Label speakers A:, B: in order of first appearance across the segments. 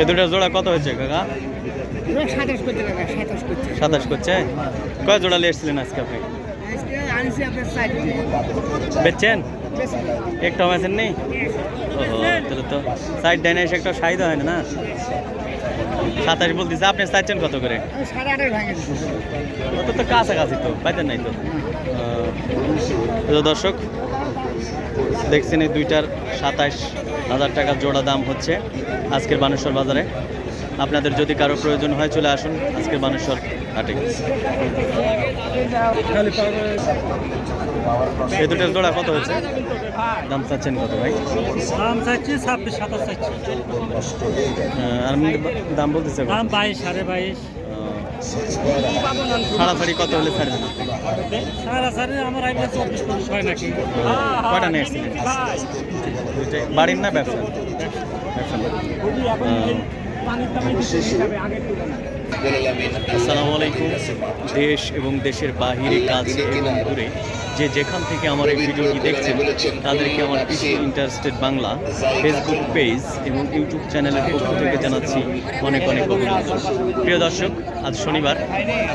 A: এ দুটো জোড়া কত হয়েছে কাকা?
B: সাতাশ
A: করছে? কয় জোড়া নিয়ে এসেছিলেন আজকে আপনি? বেচছেন? একটা মেছেন নেই ওহো তাহলে তো সাইড ডাইনে এসে একটা সাইড হয় না না? সাতাশ বলতেছে আপনি চাইছেন কত করে। ওটা তো কাছাকাছি তো পাইতেন নাই তো। তো দর্শক দেখছেন এই দুইটার সাতাশ হাজার টাকা জোড়া দাম হচ্ছে আজকের বানেশ্বর বাজারে। আপনাদের যদি কারও প্রয়োজন হয় চলে আসুন আজকের বানেশ্বর হাটে। এই দুটোর জোড়া কত হচ্ছে দাম চাচ্ছেন কত ভাই?
C: দাম চাচ্ছি ছাব্বিশ সাতাশ চাচ্ছি।
A: আর দাম বলতেছে?
C: দাম বাইশ সাড়ে বাইশ।
A: ছাড়াছাড়ি কত হলে
C: ছাড়বেন কটা হয়
A: নিয়ে এসেছিলেন বাড়ির না ব্যবসা? ব্যবসা। আসসালামু আলাইকুম। দেশ এবং দেশের বাহিরে কাছে এবং দূরে যে যেখান থেকে আমার এই ভিডিওটি দেখছেন, তাদেরকে আমার কৃষি ইন্টারেস্টেড বাংলা ফেসবুক পেজ এবং ইউটিউব চ্যানেলের পক্ষ থেকে জানাচ্ছি অনেক অনেক অভিনন্দন। প্রিয় দর্শক, আজ শনিবার,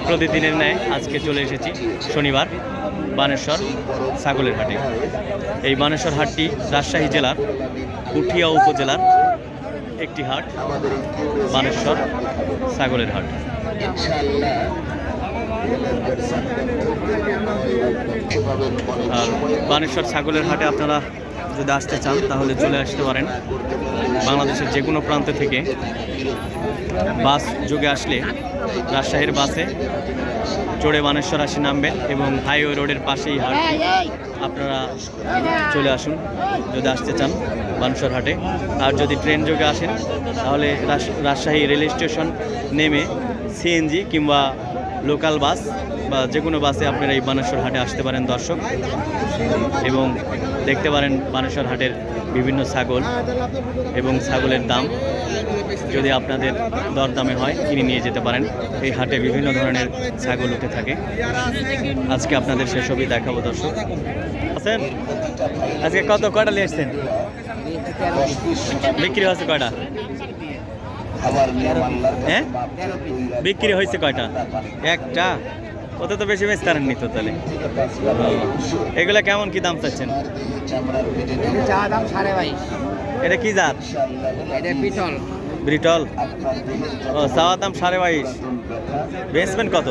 A: প্রতিদিনের ন্যায় আজকে চলে এসেছি শনিবার, বানেশ্বর ছাগলের হাটে। এই বানেশ্বর হাটটি রাজশাহী জেলার, পুঠিয়া উপজেলার একটি হাট মানেশ্বর সাগরের হাট। আর বানেশ্বর ছাগলের হাটে আপনারা যদি আসতে চান তাহলে চলে আসতে পারেন। বাংলাদেশের যে কোনো প্রান্ত থেকে বাস যোগে আসলে রাজশাহীর বাসে চড়ে বানেশ্বর আসি নামবেন এবং হাইওয়ে রোডের পাশেই হাট। আপনারা চলে আসুন, যদি আসতে চান বানেশ্বর হাটে। আর যদি ট্রেন যোগে আসেন, তাহলে রাজ- রাজশাহী রেল স্টেশন নেমে সিএনজি কিংবা লোকাল বাস বা যে কোনো বাসে আপনারা এই বানেশ্বর হাটে আসতে পারেন, দর্শক। এবং দেখতে পারেন বানেশ্বর হাটের বিভিন্ন ছাগল এবং ছাগলের দাম। যদি আপনাদের দরদামে হয়, কিনে নিয়ে যেতে পারেন। এই হাটে বিভিন্ন ধরনের ছাগল উঠে থাকে। আজকে আপনাদের সেসবই দেখাবো, দর্শক। আছেন? আজকে কত, কয়টা নিয়ে এসছেন? বিক্রি হচ্ছে কয়টা? হ্যাঁ? বিক্রি হয়েছে কয়টা? একটা? ওতে তো বেশি বেশি তারেননি তো তাহলে। এগুলো কেমন কি দাম চাচ্ছেন?
B: এটা
A: কি জাত?
B: পিতল
A: ব্রিটল। ও চাওয়া দাম সাড়ে বাইশ। বেচবেন কত?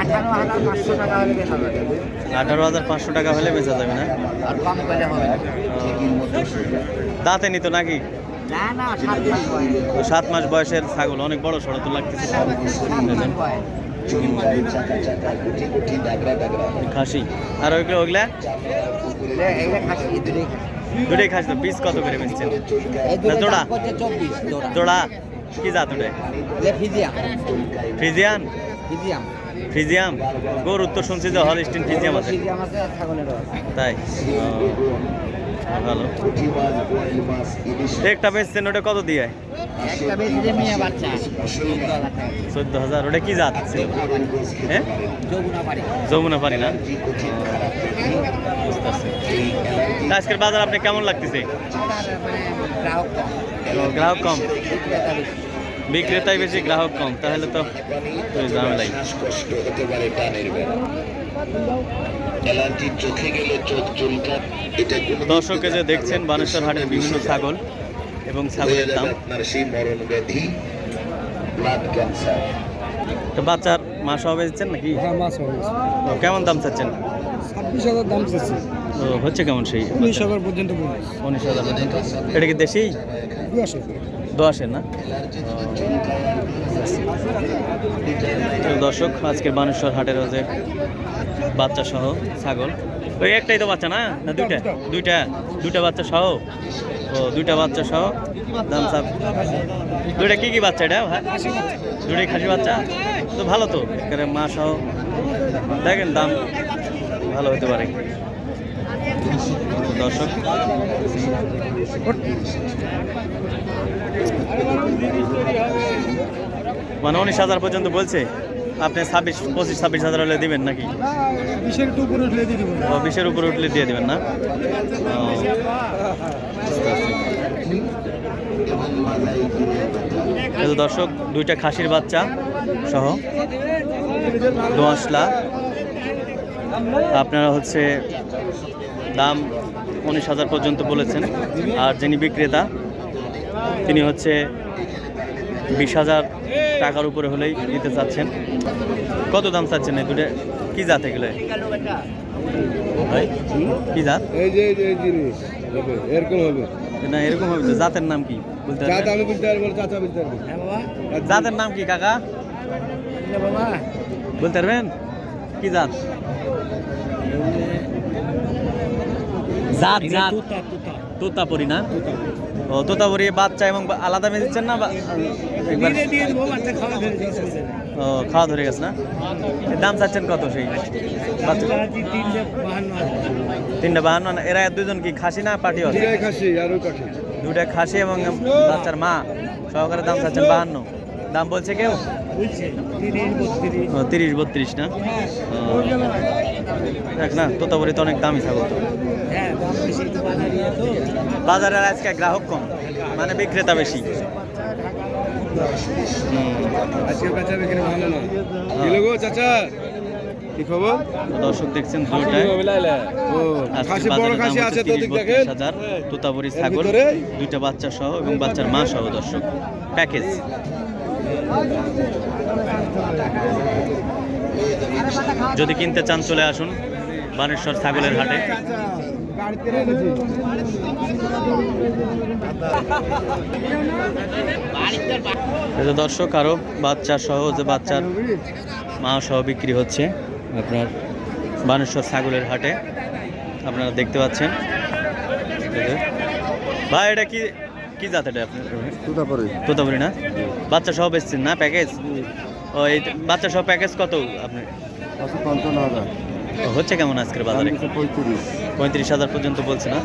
B: আঠারো হাজার পাঁচশো টাকা হলে বেচা যাবে
A: আঠারো হাজার পাঁচশো টাকা হলে বেচা যাবে না দাঁতে নিত নাকি?
B: সাত
A: মাস বয়সের ছাগল অনেক বড় সড়ো তো লাগতেছে। খাসি। আর ওইগুলো ওইগুলা?
B: দুটোই খাসি।
A: তো পিস কত করে বেচছেন? জোড়া?
B: দাম করছে 24 জোড়া।
A: কি জাত ওটা?
B: ফিজিয়াম,
A: ফ্রিজিয়ান। ফ্রিজিয়াম গরুর তো শুনছি যে হলস্টিন ফ্রিজিয়াম আছে।
B: ফিজিয়াম আছে।
A: তাই? ভালো। একটা বেচছেন ওটা কত দিয়ে?
B: চোদ্দ হাজার
A: ওটা কি জাত? ছিল হ্যাঁ?
B: যমুনা।
A: পারি না? আজকের বাজার আপনি কেমন লাগতেছে?
B: গ্রাহক কম।
A: বিক্রেতাই বেশি গ্রাহক কম। তাহলে তো ঝামেলাই।
D: অ্যালার্জি চোখে গেলে চোখ চুলকান এটা
A: দর্শকে যে দেখছেন বানেশ্বর হাটের বিভিন্ন ছাগল এবং ছাগলের দাম।
D: আপনার সেই মরণ ব্যাধি ব্লাড ক্যান্সার
A: বাচ্চার মাস হবে দিচ্ছেন নাকি? ও, কেমন দাম চাচ্ছেন?
B: ছাব্বিশ হাজার দাম চাচ্ছি।
A: ও, হচ্ছে কেমন সেই
B: উনিশ হাজার পর্যন্ত
A: উনিশ হাজার পর্যন্ত। এটা কি দেশি? দশের না? দর্শক, আজকের বানেশ্বর হাটের যে বাচ্চা সহ ছাগল। ওই একটাই তো বাচ্চা না? না, দুইটা? দুইটা? দুইটা বাচ্চা সহ? ও, দুইটা বাচ্চা সহ? দাম সাপ দুইটা কি কি বাচ্চা এটা? দুইটাই খাসি বাচ্চা? তো ভালো তো মা সহ। দেখেন দাম, ভালো হতে পারে। দর্শক মানে উনিশ হাজার পর্যন্ত বলছে। আপনি ছাব্বিশ পঁচিশ ছাব্বিশ হাজার হলে দিবেন নাকি?
B: বিশের উপরে উঠলে দিয়ে দিব
A: ও বিশের উপরে উঠলে দিয়ে দেবেন না? দর্শক দুইটা খাসির বাচ্চা সহ দোয়াশলা আপনারা হচ্ছে দাম উনিশ হাজার পর্যন্ত বলেছেন। আর যিনি বিক্রেতা তিনি হচ্ছে বিশ হাজার টাকার উপরে হলেই নিতে চাচ্ছেন। কত দাম চাচ্ছেন এই দুটো? কি জাত এগুলো? ভাই কি জাত?
E: এই যে এই জিনিস হবে এরকম হবে।
A: না এরকম হবে জাতের নাম কি? বলতে
E: চাচা
A: পারবেন?
E: আমি বলতে পারব চাচা বলতে পারব।
B: হ্যাঁ
A: জাতের নাম কি কাকা?
B: বাবা।
A: বলতে পারবেন? কি জাত? জাত জাত।
C: তুতা তুতা।
A: না? ও তোতাপুরি বাচ্চা এবং আলাদা মেয়ে দিচ্ছেন না? বা- একবার ও খাওয়া ধরে গেছে না? দাম চাচ্ছেন কত সেই? বাচ্চা
C: তিনটে বাহান্ন
A: না? এরা দুজন কি খাসি না পাটি দুটা খাসি এবং বাচ্চার মা। সহকারে দাম চাচ্ছেন বাহান্ন। দাম বলছে কেউ?
C: তিরিশ বত্রিশ।
A: ও, তিরিশ বত্রিশ না? দেখ না তোতাপুরি তো অনেক দামি ছাগল
C: হ্যাঁ একটু বাজারে তো
A: আজকে গ্রাহক কম মানে বিক্রেতা বেশি। হুম।
E: আজকে বেচা বিক্রি ভালো না। কি লোগো চাচা? কি খবর?
A: দর্শক দেখছেন দুটায়
E: ও
A: আজকের
E: খাসি বড়
A: বাজারের দাম
E: খাসি
A: হচ্ছে
E: আছে তো
A: 30
E: দিক দেখেন।
A: 32 হাজার তোতাপুরি ছাগল দুইটা বাচ্চা সহ এবং বাচ্চার মা সহ দর্শক। প্যাকেজ যদি কিনতে চান চলে আসুন বানেশ্বর ছাগলের হাটে। দর্শক আরও বাচ্চা সহ যে বাচ্চার মা সহ বিক্রি হচ্ছে আপনার বানেশ্বর ছাগলের হাটে। আপনারা দেখতে পাচ্ছেন। ভাই এটা কি কি জাত এটা আপনার?
E: তুতাপুরি।
A: তোতাপুরি না? বাচ্চা সহ বেচছেন না প্যাকেজ? ও এই বাচ্চা সহ প্যাকেজ কত আপনি
E: আছে পঞ্চান্ন হাজার।
A: হচ্ছে কেমন আজকের বাজারে?
E: পঁয়ত্রিশ।
A: হাজার পর্যন্ত বলছে না?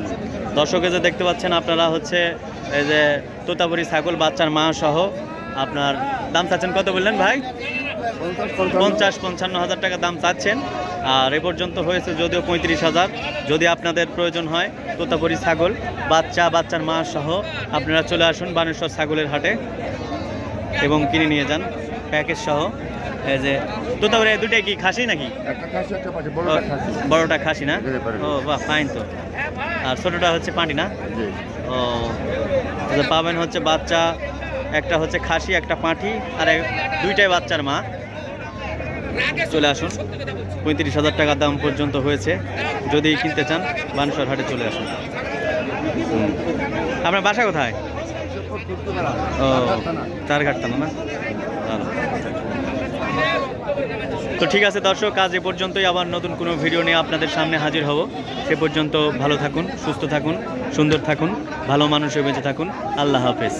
A: দর্শকে যে দেখতে পাচ্ছেন আপনারা হচ্ছে এই যে তোতাপুরি ছাগল বাচ্চার মা সহ আপনার দাম চাচ্ছেন কত বললেন ভাই? পঞ্চাশ পঞ্চান্ন হাজার টাকা দাম চাচ্ছেন। আর এ পর্যন্ত হয়েছে যদিও পঁয়ত্রিশ হাজার যদি আপনাদের প্রয়োজন হয় তোতাপুরি ছাগল বাচ্চা বাচ্চার মা সহ আপনারা চলে আসুন বানেশ্বর ছাগলের হাটে এবং কিনে নিয়ে যান প্যাকেজ সহ। এই যে তোতাপুরি দুটাই কি খাসি নাকি? বড়টা খাসি। না? ও বাহ ফাইন তো। আর ছোটটা হচ্ছে পাটি না? ও যে পাবেন হচ্ছে বাচ্চা একটা হচ্ছে খাসি একটা পাঁঠি আর দুইটাই বাচ্চার মা। চলে আসুন। পঁয়ত্রিশ হাজার টাকা দাম পর্যন্ত হয়েছে। যদি কিনতে চান বানসর হাটে চলে আসুন। আপনার বাসা কোথায়? ও চারঘাট থানা না। তো ঠিক আছে, দর্শক, আজ এ পর্যন্তই। আবার নতুন কোনো ভিডিও নিয়ে আপনাদের সামনে হাজির হব। সে পর্যন্ত ভালো থাকুন, সুস্থ থাকুন, সুন্দর থাকুন, ভালো মানুষে বেঁচে থাকুন। আল্লাহ হাফেজ।